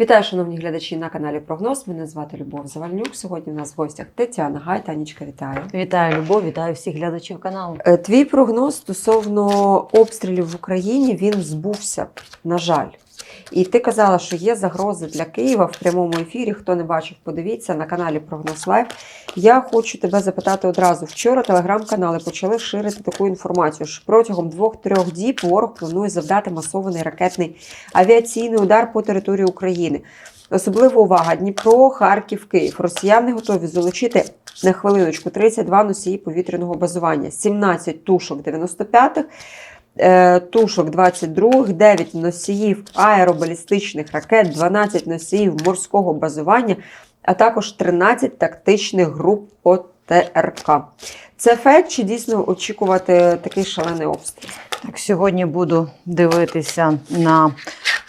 Вітаю, шановні глядачі на каналі Прогноз. Мене звати Любов Завальнюк. Сьогодні у нас в гостях Тетяна Гай. Танічка, вітаю. Вітаю, Любов, вітаю всіх глядачів каналу. Е, Твій прогноз стосовно обстрілів в Україні він збувся, на жаль. І ти казала, що є загрози для Києва в прямому ефірі. Хто не бачив, подивіться на каналі Прогноз Лайв. Я хочу тебе запитати одразу. Вчора телеграм-канали почали ширити таку інформацію, що протягом двох-трьох діб ворог планує завдати масований ракетний авіаційний удар по території України. Особлива увага: Дніпро, Харків, Київ. Росіяни готові залучити на хвилиночку 32 носії повітряного базування, 17 тушок 95-х, е, тушок 22-х, 9 носіїв аеробалістичних ракет, 12 носіїв морського базування, а також 13 тактичних груп ОТРК. Це фейк чи дійсно очікувати такий шалений обстріл? Так, сьогодні буду дивитися на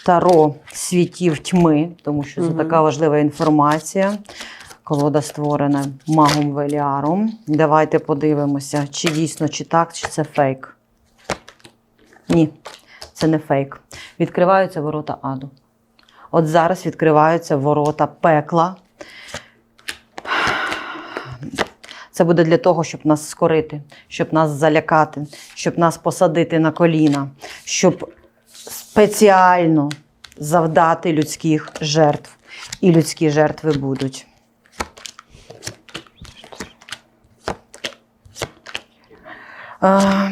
таро світів тьми, тому що це Мгм. така важлива інформація. Колода створена магом Веліаром. Давайте подивимося, чи дійсно чи так, чи це фейк. Ні, це не фейк. Відкриваються ворота аду. От зараз відкриваються ворота пекла. Це буде для того, щоб нас скорити, щоб нас залякати, щоб нас посадити на коліна, щоб спеціально завдати людських жертв. І людські жертви будуть. Ем,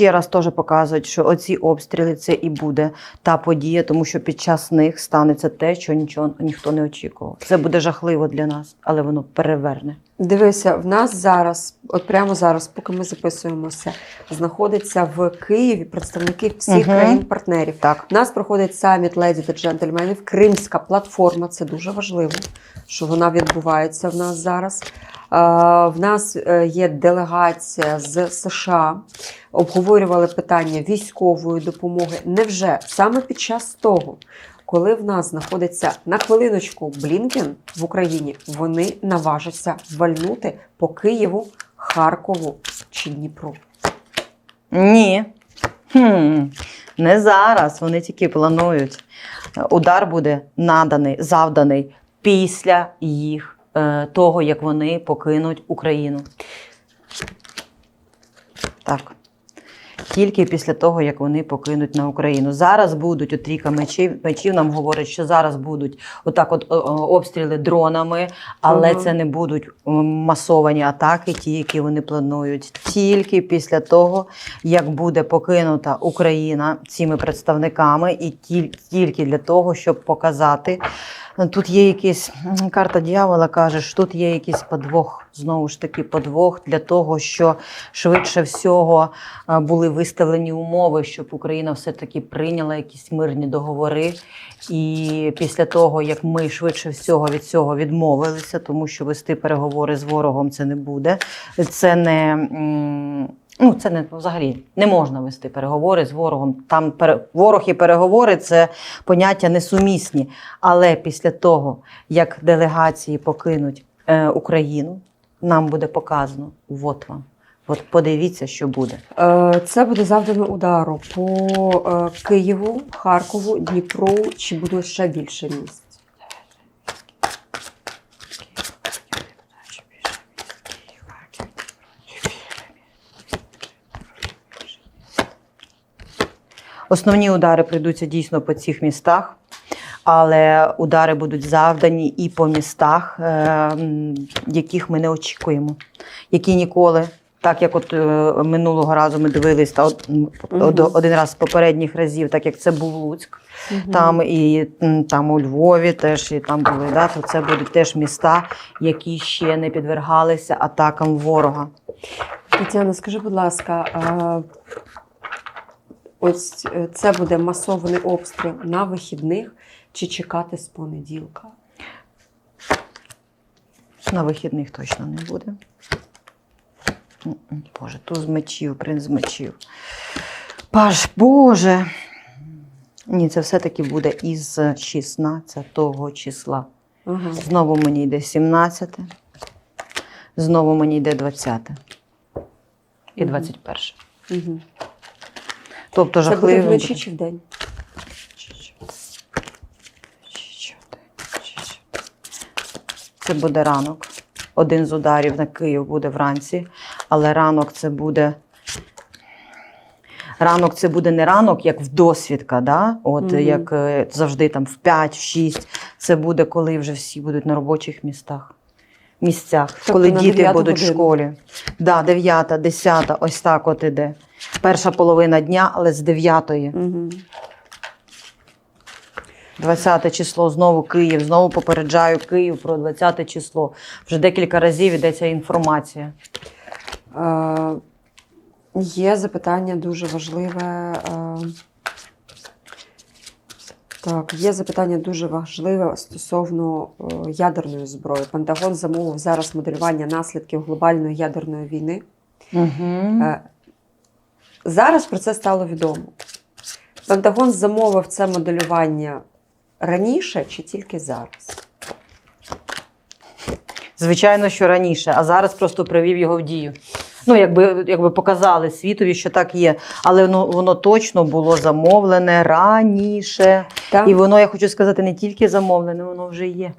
Ще раз теж показують, що оці обстріли це і буде та подія, тому що під час них станеться те, що нічого ніхто не очікував. Це буде жахливо для нас, але воно переверне. Дивися, в нас зараз, от прямо зараз, поки ми записуємося, знаходиться в Києві представники всіх Мгм. країн-партнерів. Так. У нас проходить саміт леді та джентльменів, Кримська платформа. Це дуже важливо, що вона відбувається в нас зараз. В нас е, є делегація з США. Обговорювали питання військової допомоги. Невже саме під час того, коли в нас знаходиться на хвилиночку Блінкен в Україні, вони наважаться вальнути по Києву, Харкову чи Дніпру? Ні. Хм. Не зараз. Вони тільки планують. Удар буде наданий, завданий після їх е, того, як вони покинуть Україну. Так. Тільки після того, як вони покинуть на Україну. Зараз будуть от трійка мечів. Мечів нам говорять, що зараз будуть отак, от обстріли дронами, але Ага. це не будуть масовані атаки, ті, які вони планують. Тільки після того, як буде покинута Україна цими представниками, і тільки для того, щоб показати. Тут є якийсь м, карта дьявола, каже, що тут є якийсь подвох. Знову ж таки, подвох для того, що швидше всього були виставлені умови, щоб Україна все-таки прийняла якісь мирні договори. І після того, як ми швидше всього від цього відмовилися, тому що вести переговори з ворогом це не буде. Це не. Ну, це не взагалі не можна вести переговори з ворогом. Там пере, ворог і переговори це поняття несумісні. Але після того, як делегації покинуть е, Україну, нам буде показано, от вам. От подивіться, що буде. Е, Це буде завдано удару по е, Києву, Харкову, Дніпру. Чи буде ще більше місць? Основні удари прийдуться дійсно по цих містах, але удари будуть завдані і по містах, е, яких ми не очікуємо, які ніколи. Так як от е, минулого разу ми дивились та од- Мгм. один раз з попередніх разів, так як це був Луцьк, Мгм. там і там у Львові теж і там були. Да, то це будуть теж міста, які ще не підвергалися атакам ворога. Тетяна, скажи, будь ласка, ось е, це буде масований обстріл на вихідних чи чекати з понеділка? На вихідних точно не буде. Боже, туз мечів, принц мечів. Паш, Боже. Ні, це все-таки буде із 16 числа. Ага. Знову мені йде 17, знову мені йде 20 і Мгм. 21. Угу. Тобто Це буде жахливо. вночі чи вдень? це буде ранок. Один з ударів на Київ буде вранці, але ранок це буде. Ранок це буде не ранок, як в досвідка, да? От Мгм. як е, завжди там в 5, в 6. Це буде, коли вже всі будуть на робочих містах. Місцях, Тобто коли на діти 9 будуть в годину. школі. Да, 9, 10, ось так от іде. Перша половина дня, але з 9. Угу. 20 число знову Київ. Знову попереджаю Київ про 20 число. Вже декілька разів йдеться інформація. Е, є запитання дуже важливе. Е, так, є запитання дуже важливе стосовно е, ядерної зброї. Пентагон замовив зараз моделювання наслідків глобальної ядерної війни. Угу. Е, Зараз про це стало відомо. Пентагон замовив це моделювання раніше чи тільки зараз? Звичайно, що раніше, а зараз просто привів його в дію. Ну, якби, якби показали світові, що так є. Але воно, воно точно було замовлене раніше. Так? І воно, я хочу сказати, не тільки замовлене, воно вже є.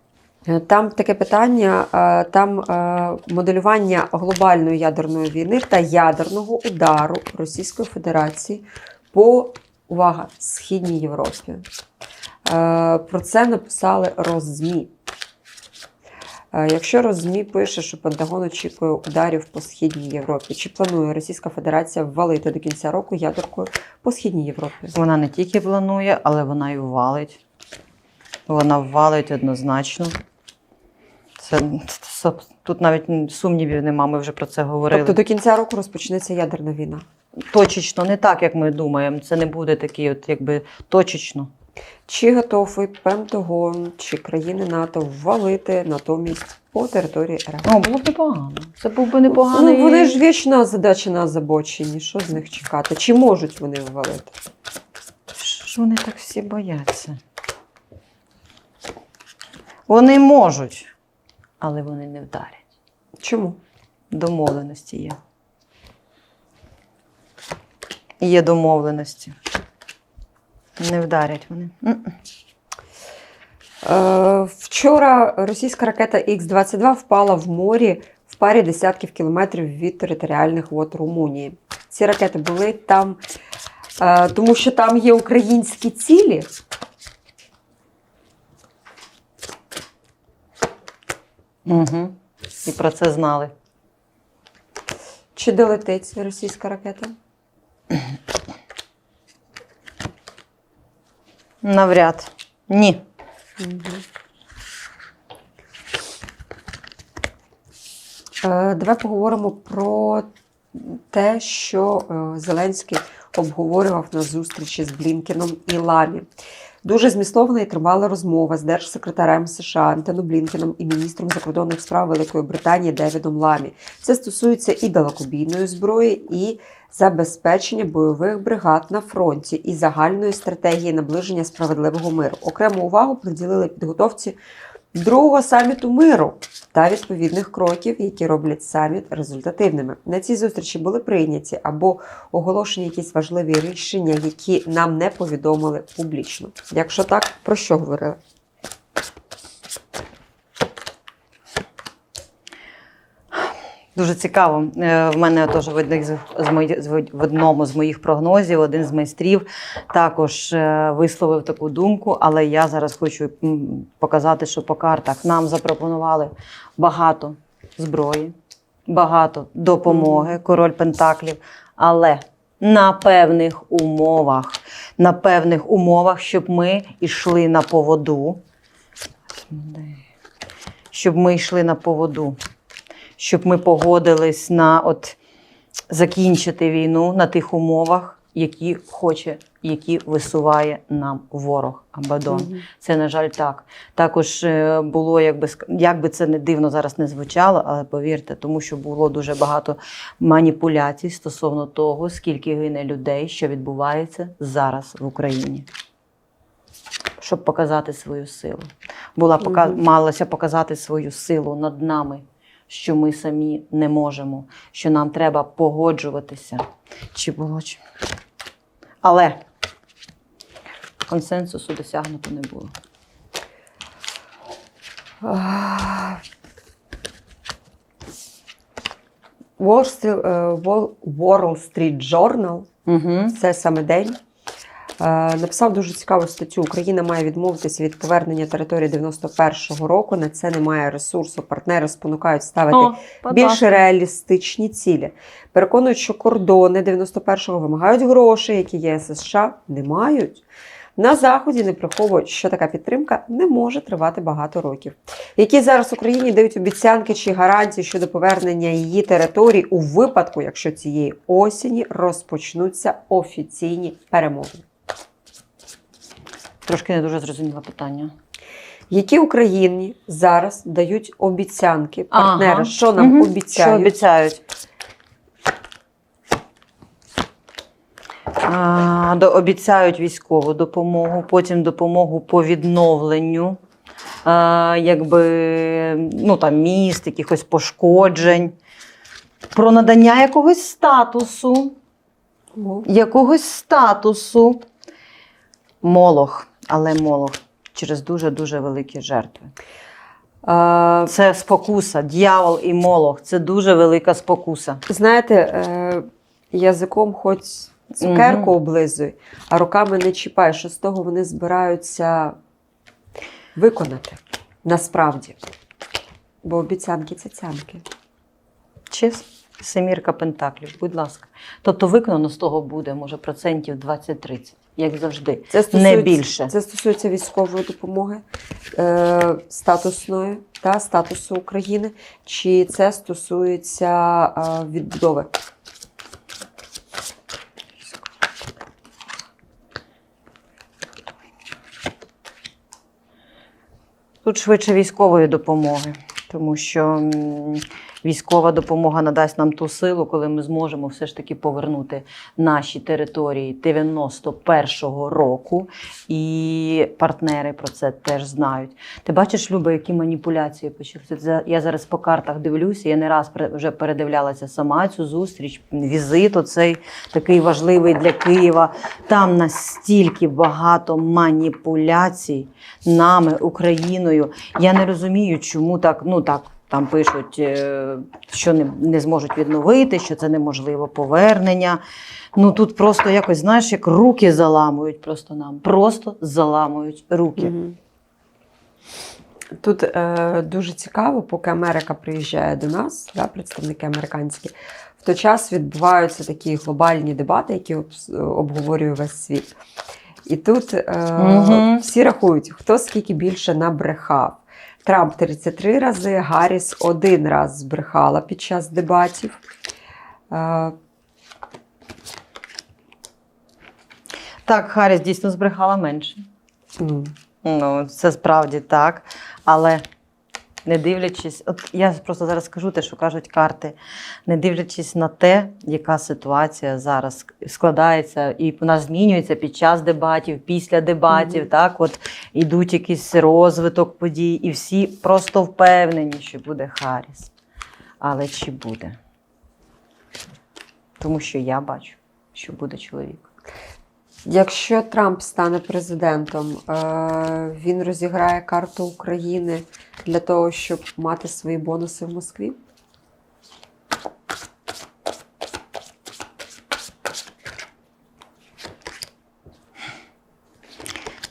Е, Там таке питання: е, там е, моделювання глобальної ядерної війни та ядерного удару Російської Федерації по увага Східній Європі. Про це написали Роззмі. Е, Якщо Роззмі пише, що Пентагон очікує ударів по Східній Європі, чи планує Російська Федерація ввалити до кінця року ядеркою по Східній Європі? Вона не тільки планує, але вона і ввалить. Вона ввалить однозначно. Це, це- тут навіть сумнівів нема, ми вже про це говорили. Тобто до кінця року розпочнеться ядерна війна. Точечно, не так, як ми думаємо. Це не буде такий, от якби точечно. Чи готовий Пентагон чи країни НАТО ввалити натомість по території РФ? О, було б непогано. Це був би непоганий. Ну, вони ж вічна задача на озабоченні. Що з них чекати? Чи можуть вони ввалити? Що вони так всі бояться? Вони можуть, але вони не вдарять. Чому? Домовленості є. Є домовленості. Не вдарять вони. Е, вчора російська ракета Х-22 впала в морі в парі десятків кілометрів від територіальних вод Румунії. Ці ракети були там, е, тому що там є українські цілі. Угу. І про це знали. Чи долетить російська ракета? Навряд. Ні. Е, Давай поговоримо про те, що е, Зеленський обговорював на зустрічі з Блінкеном і Ламі. Дуже змістовна і тривала розмова з держсекретарем США Антоном Блінкеном і міністром закордонних справ Великої Британії Девідом Ламі. Це стосується і далекобійної зброї, і забезпечення бойових бригад на фронті, і загальної стратегії наближення справедливого миру. Окрему увагу приділили підготовці другого саміту миру та відповідних кроків, які роблять саміт результативними. На цій зустрічі були прийняті або оголошені якісь важливі рішення, які нам не повідомили публічно. Якщо так, про що говорили? Дуже цікаво. Е, В мене теж в, одних з, з мої- з- в одному з моїх прогнозів один з майстрів також е, висловив таку думку, але я зараз хочу показати, що по картах нам запропонували багато зброї, багато допомоги, король Пентаклів, але на певних умовах, на певних умовах, щоб ми йшли на поводу. Щоб ми йшли на поводу щоб ми погодились на от закінчити війну на тих умовах, які хоче, які висуває нам ворог Абадон. Мгм. Це, на жаль, так. Також е, було, якби як би це не дивно зараз не звучало, але повірте, тому що було дуже багато маніпуляцій стосовно того, скільки гине людей, що відбувається зараз в Україні. Щоб показати свою силу. Була пока... Мгм. малося показати свою силу над нами, що ми самі не можемо, що нам треба погоджуватися. Чи було. Але консенсусу досягнуто не було. Wall Street е, Journal угу. це саме день е, Написав дуже цікаву статтю. Україна має відмовитися від повернення території 91-го року. На це немає ресурсу. Партнери спонукають ставити більш реалістичні цілі. Переконують, що кордони 91-го вимагають грошей, які ЄС США не мають. На заході не приховують, що така підтримка не може тривати багато років. Які зараз Україні дають обіцянки чи гарантії щодо повернення її територій у випадку, якщо цієї осені розпочнуться офіційні перемовини. Трошки не дуже зрозуміло питання. Які Україні зараз дають обіцянки партнери, Ага. що нам Мгм. обіцяють? Що обіцяють? А, до, обіцяють військову допомогу, потім допомогу по відновленню, а, якби, ну, там, міст, якихось пошкоджень, про надання якогось статусу, О, якогось статусу. Молох, але молох через дуже-дуже великі жертви. Це спокуса, дьявол і молох. Це дуже велика спокуса. Знаєте, е, язиком хоч цукерку облизуй, а руками не чіпай, що з того вони збираються виконати насправді. Бо обіцянки це цянки. Чис, семірка пентаклів, будь ласка. Тобто виконано з того буде, може, процентів 20-30, як завжди. Це стосується, Не більше. Це стосується військової допомоги, е, статусної та статусу України, чи це стосується е, відбудови. Тут швидше військової допомоги, тому що військова допомога надасть нам ту силу, коли ми зможемо все ж таки повернути наші території 91-го року. І партнери про це теж знають. Ти бачиш, Люба, які маніпуляції почалися? Це Я зараз по картах дивлюся. Я не раз вже передивлялася сама цю зустріч, візит оцей такий важливий для Києва. Там настільки багато маніпуляцій нами, Україною. Я не розумію, чому так, ну так. Там пишуть, е, що не, не зможуть відновити, що це неможливо повернення. Ну тут просто якось, знаєш, як руки заламують просто нам. Просто заламують руки. Тут е, дуже цікаво, поки Америка приїжджає до нас, да, представники американські, в той час відбуваються такі глобальні дебати, які обговорює весь світ. І тут е, Мгм. всі рахують, хто скільки більше набрехав. Трамп 33 рази, Гарріс один раз збрехала під час дебатів. Е, Так, Харріс дійсно збрехала менше. Mm. Ну, це справді так. Але не дивлячись, от я просто зараз скажу те, що кажуть карти, не дивлячись на те, яка ситуація зараз складається, і вона змінюється під час дебатів, після дебатів. Мгм. Так, от ідуть якийсь розвиток подій, і всі просто впевнені, що буде Харріс. Але чи буде? Тому що я бачу, що буде чоловік. Якщо Трамп стане президентом, е, він розіграє карту України для того, щоб мати свої бонуси в Москві?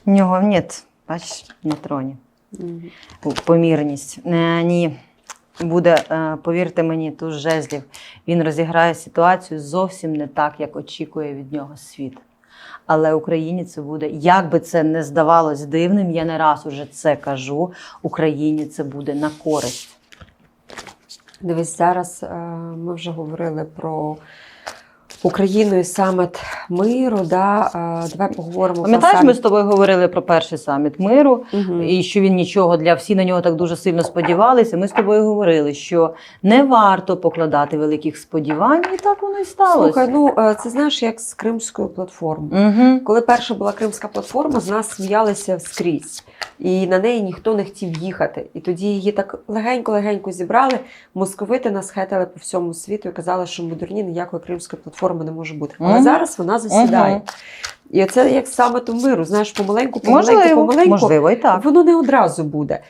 В нього ні, бачиш, на троні. Мгм. помірність. Ні. Буде, е, повірте мені, тут жезлів. Він розіграє ситуацію зовсім не так, як очікує від нього світ. Але Україні це буде, як би це не здавалось дивним, я не раз уже це кажу. Україні це буде на користь. Дивись, зараз е, ми вже говорили про Україну і саміт миру. Да? Давай поговоримо Пам'ятаєш, ми з тобою говорили про перший саміт миру, Мгм. і що він нічого для всі на нього так дуже сильно сподівалися. Ми з тобою говорили, що не варто покладати великих сподівань, і так воно і сталося. Слухай, ну е, це знаєш, як з Кримською платформою. Угу. Коли перша була кримська платформа, з нас сміялися скрізь, і на неї ніхто не хотів їхати. І тоді її так легенько-легенько зібрали. Московити нас хетили по всьому світу і казали, що модерні ніякої кримської платформи не може бути. Але зараз вона засідає. І це як саме то миру. Знаєш, помаленьку, помаленьку, Можливо, помаленьку. можливо, і так. Воно не одразу буде.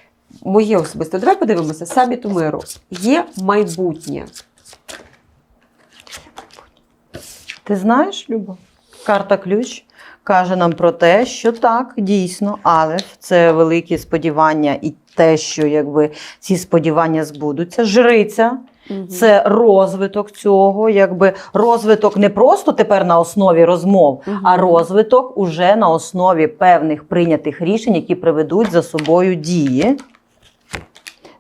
Моє особисто. Давай подивимося, саміту миру. Є майбутнє. Ти знаєш, Люба? Карта ключ каже нам про те, що так, дійсно, але це великі сподівання і те, що якби ці сподівання збудуться. Жриця це розвиток цього, якби розвиток не просто тепер на основі розмов, Мгм. а розвиток уже на основі певних прийнятих рішень, які приведуть за собою дії.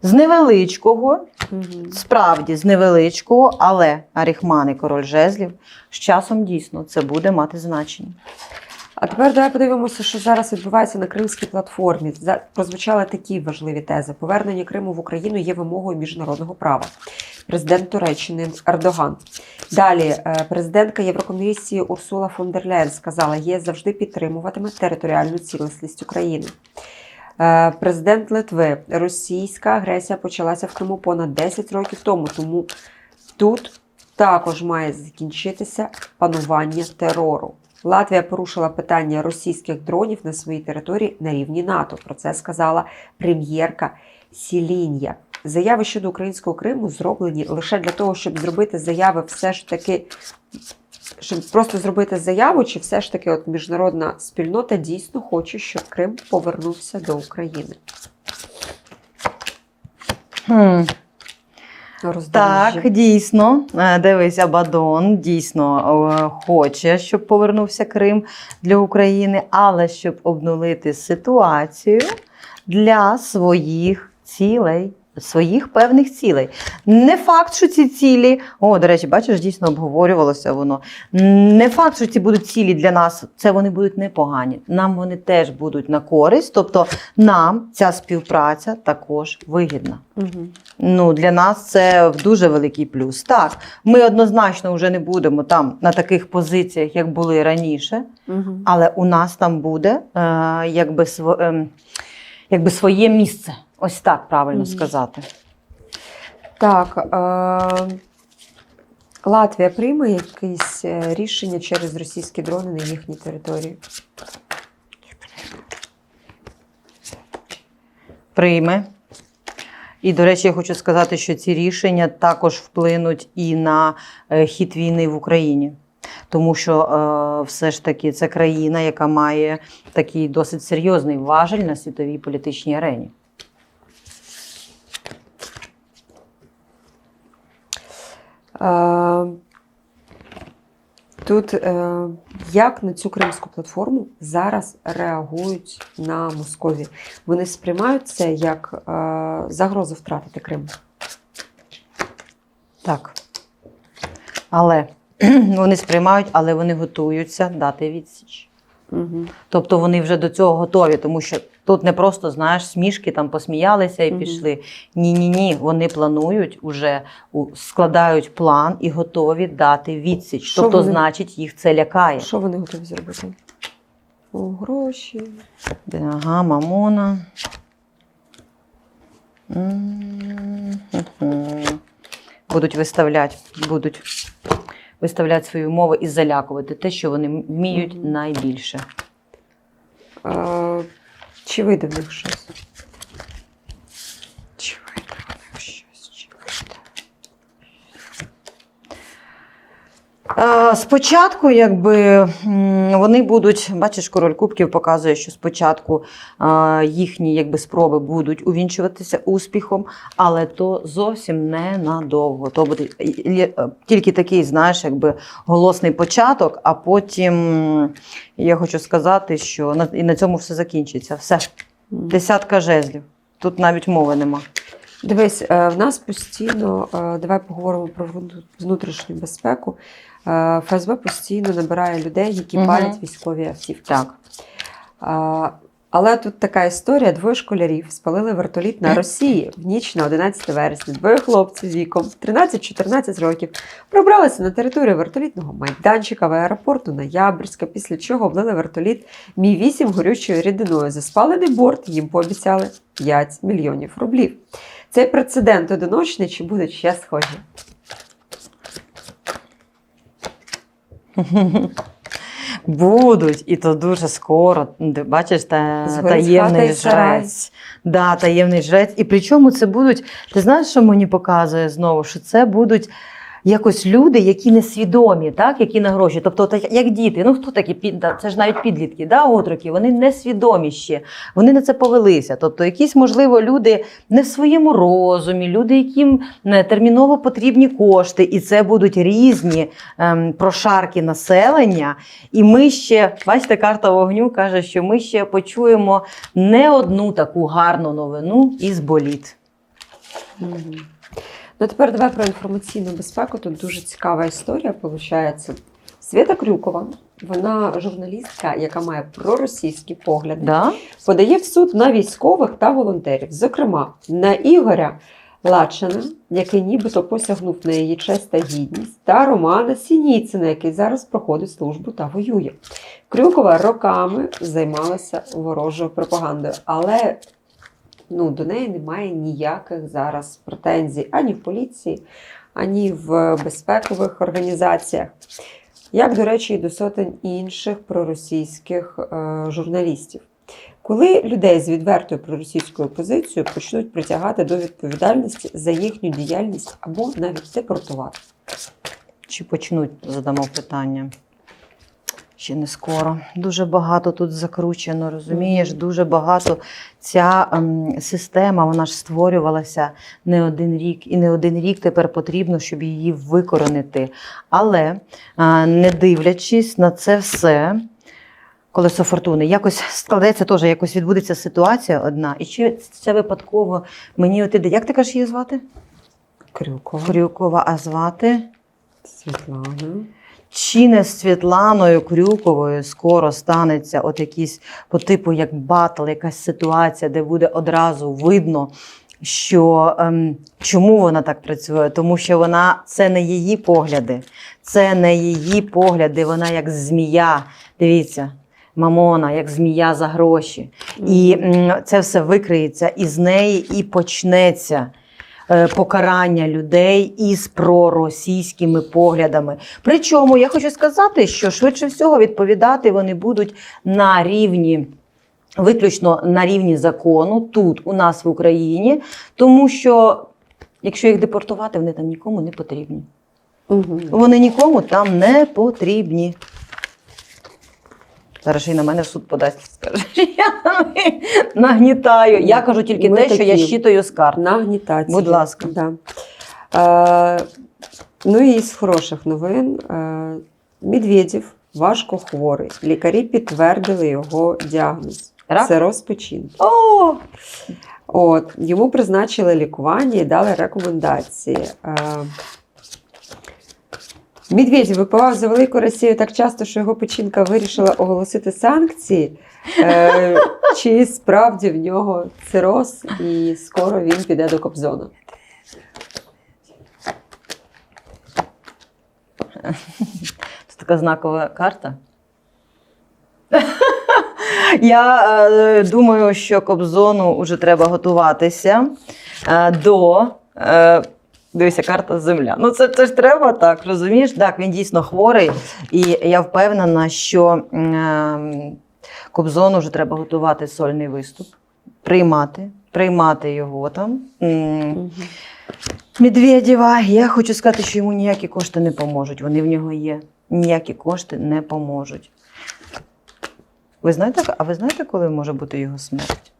З невеличкого, Мгм. справді з невеличкого, але Аріхман і король жезлів з часом дійсно це буде мати значення. А тепер давай подивимося, що зараз відбувається на кримській платформі. Прозвучали такі важливі тези. Повернення Криму в Україну є вимогою міжнародного права. Президент Туреччини Ердоган. Далі е, президентка Єврокомісії Урсула фон дер Ляєн сказала, ЄС завжди підтримуватиме територіальну цілісність України. Е, Президент Литви. Російська агресія почалася в Криму понад 10 років тому. Тому тут також має закінчитися панування терору. Латвія порушила питання російських дронів на своїй території на рівні НАТО. Про це сказала прем'єрка Сілін'я. Заяви щодо українського Криму зроблені лише для того, щоб зробити заяви, все ж таки, щоб просто зробити заяву, чи все ж таки от міжнародна спільнота дійсно хоче, щоб Крим повернувся до України. Хм. Роздоріжжя. Так, дійсно. Е, Дивись, Абадон дійсно е, хоче, щоб повернувся Крим для України, але щоб обнулити ситуацію для своїх цілей. Своїх певних цілей. Не факт, що ці цілі, о, до речі, бачиш, дійсно обговорювалося воно. Не факт, що ці будуть цілі для нас, це вони будуть непогані. Нам вони теж будуть на користь. Тобто нам ця співпраця також вигідна. Мгм. Ну, для нас це дуже великий плюс. Так, ми однозначно вже не будемо там на таких позиціях, як були раніше, Мгм. але у нас там буде е, якби, сво, ем, якби своє місце. Ось так правильно сказати. Так. Е- Латвія прийме якесь е, рішення через російські дрони на їхній території. Прийме. І, до речі, я хочу сказати, що ці рішення також вплинуть і на е, хід війни в Україні. Тому що е, все ж таки це країна, яка має такий досить серйозний важель на світовій політичній арені. Тут е, як на цю кримську платформу зараз реагують на Москові? Вони сприймають це як е, загрозу втратити Крим. Так. Але вони сприймають, але вони готуються дати відсіч. Угу. Тобто вони вже до цього готові, тому що тут не просто знаєш смішки, там посміялися і Мгм. пішли. Ні, ні, ні. Вони планують уже складають план і готові дати відсіч. Що тобто, вони- значить, їх це лякає. Що вони готові зробити? О, гроші. Ага, мамона. Будуть виставляти, будуть виставляти свої умови і залякувати те, що вони вміють найбільше. А, чи вийде в них щось? Чи вийде в них щось? Чи вийде? Е, Спочатку, якби вони будуть, бачиш, король кубків показує, що спочатку е, їхні якби, спроби будуть увінчуватися успіхом, але то зовсім не надовго. То буде е, тільки такий, знаєш, якби голосний початок, а потім я хочу сказати, що на, і на цьому все закінчиться. Все, десятка жезлів. Тут навіть мови нема. Дивись, е, в нас постійно, е, давай поговоримо про внутрішню безпеку. Е, ФСБ постійно набирає людей, які Мгм. палять військові автівки. Так. А, Але тут така історія: двоє школярів спалили вертоліт на Росії в ніч на 11 вересня. Двоє хлопців віком 13-14 років пробралися на територію вертолітного майданчика в аеропорту Ноябрьська, після чого облили вертоліт Мі 8 горючою рідиною. За спалений борт їм пообіцяли 5 мільйонів рублів. Цей прецедент одиночний чи будуть ще схожі? Будуть, і то дуже скоро. Бачиш, та, Згорить хата таємний і сарай. жрець. Да, таємний жрець. І причому це будуть, ти знаєш, що мені показує знову? Що це будуть якось люди, які несвідомі, так, які на гроші. Тобто, як діти, ну хто такі під, це ж навіть підлітки, да, отроки, вони несвідомі ще, вони на це повелися. Тобто, якісь, можливо, люди не в своєму розумі, люди, яким терміново потрібні кошти, і це будуть різні ем, прошарки населення. І ми ще, бачите, карта вогню каже, що ми ще почуємо не одну таку гарну новину із боліт. Ну, тепер давай про інформаційну безпеку. Тут дуже цікава історія виходить. Свята Крюкова, вона журналістка, яка має проросійські погляди, Да? подає в суд на військових та волонтерів, зокрема на Ігоря Лачина, який нібито посягнув на її честь та гідність, та Романа Сініцина, який зараз проходить службу та воює. Крюкова роками займалася ворожою пропагандою, але ну, до неї немає ніяких зараз претензій ані в поліції, ані в безпекових організаціях. Як, до речі, і до сотень інших проросійських е, журналістів. Коли людей з відвертою проросійською позицією почнуть притягати до відповідальності за їхню діяльність або навіть депортувати. Чи почнуть, задамо питання. Ще не скоро. Дуже багато тут закручено, розумієш? Дуже багато ця ем, система вона ж створювалася не один рік, і не один рік тепер потрібно, щоб її викоренити. Але е, не дивлячись на це все, колесо фортуни, якось складеться теж, якось відбудеться ситуація одна. І чи це випадково мені от іде. Як ти кажеш її звати? Крюкова, Крюкова, а звати? Світлана. Чи не з Світланою Крюковою скоро станеться от якийсь по типу як батл, якась ситуація, де буде одразу видно, що ем, чому вона так працює? Тому що вона це не її погляди, це не її погляди. Вона як змія. Дивіться, мамона, як змія за гроші. І це все викриється, і з неї і почнеться покарання людей із проросійськими поглядами. Причому я хочу сказати, що швидше всього відповідати вони будуть на рівні. Виключно на рівні закону тут, у нас в Україні, тому що якщо їх депортувати, вони там нікому не потрібні. Угу. Вони нікому там не потрібні. Зараз ще й на мене суд подасть, скаже. Я нагнітаю. Я кажу тільки Ми те, що я такі. щитаю з карт. Нагнітація. Будь ласка. Да. Е, ну і з хороших новин. Е, Медведєв важко хворий. Лікарі підтвердили його діагноз. Рак? Цироз печінки. О, От, йому призначили лікування і дали рекомендації. Е, Медведєв випивав за велику Росію так часто, що його печінка вирішила оголосити санкції. Е, чи справді в нього цироз, і скоро він піде до Кобзона. це така знакова карта. Я е, думаю, що Кобзону вже треба готуватися е, до. Е, Дивися, карта земля. Ну це, це ж треба так, розумієш? Так, він дійсно хворий, і я впевнена, що е, Кобзону вже треба готувати сольний виступ, приймати, приймати його там. М, Медведєва, я хочу сказати, що йому ніякі кошти не поможуть. Вони в нього є. Ніякі кошти не поможуть. Ви знаєте, а ви знаєте, коли може бути його смерть?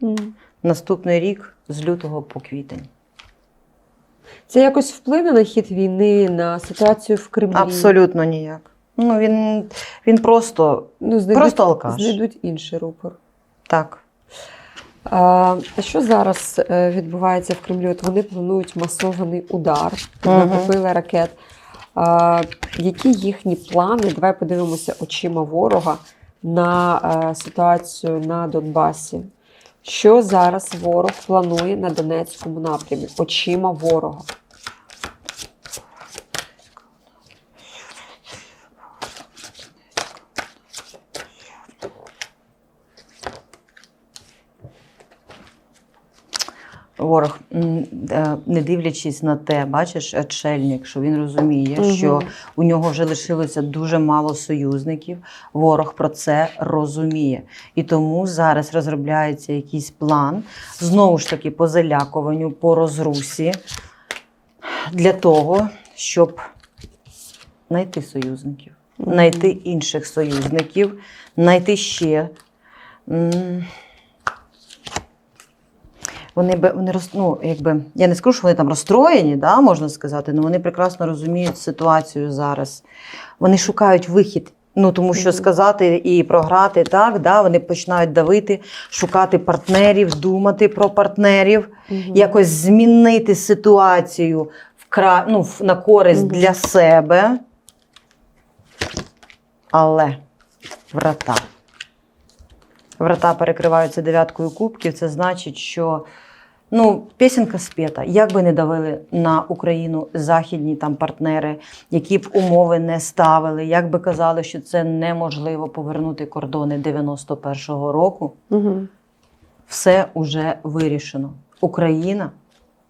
Наступний рік з лютого по квітень. Це якось вплине на хід війни, на ситуацію в Кремлі. Абсолютно ніяк. Ну він, він просто Ну, знайдуть, Просто алкаш. знайдуть інший рупор. так. А а що зараз е, відбувається в Кремлі? От вони планують масований удар, накопили ракет. А, які їхні плани? Давай подивимося очима ворога на е, ситуацію на Донбасі. Що зараз ворог планує на Донецькому напрямі? Очима ворога. Ворог, е, не дивлячись на те, бачиш, очельник, що він розуміє, Мгм. що у нього вже лишилося дуже мало союзників. Ворог про це розуміє. І тому зараз розробляється якийсь план, знову ж таки, по залякуванню, по розрусі, для того, щоб знайти союзників, знайти інших союзників, знайти ще. Вони, би- вони роз- ну, якби, я не скажу, що вони там розстроєні, да, можна сказати, але вони прекрасно розуміють ситуацію зараз. Вони шукають вихід. Ну, тому що сказати і програти так, да, вони починають давити, шукати партнерів, думати про партнерів, Мгм. якось змінити ситуацію в кра... ну, на користь Мгм. для себе. Але врата. Врата перекриваються дев'яткою кубків. Це значить, що ну, пісенка спета. Як би не давили на Україну західні там партнери, які б умови не ставили, як би казали, що це неможливо повернути кордони 91-го року, Мгм. все вже вирішено. Україна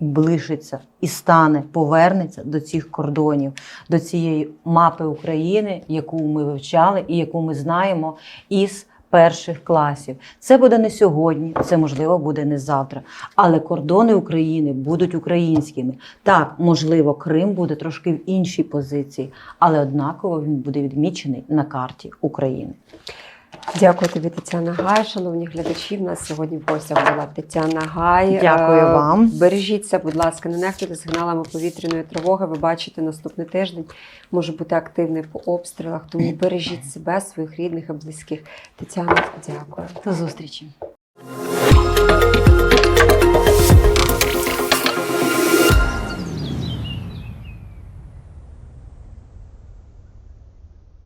ближиться і стане, повернеться до цих кордонів, до цієї мапи України, яку ми вивчали і яку ми знаємо із перших класів. Це буде не сьогодні, це можливо буде не завтра. Але кордони України будуть українськими. Так, можливо, Крим буде трошки в іншій позиції, але однаково він буде відмічений на карті України. Дякую тобі, Тетяна Гай. Шановні глядачі, в нас сьогодні в гостях була Тетяна Гай. Дякую Е, вам. Бережіться, будь ласка, не нехтуйте сигналами повітряної тривоги. Ви бачите, наступний тиждень може бути активний по обстрілах. Тому бережіть себе, своїх рідних і близьких. Тетяна, дякую. До зустрічі.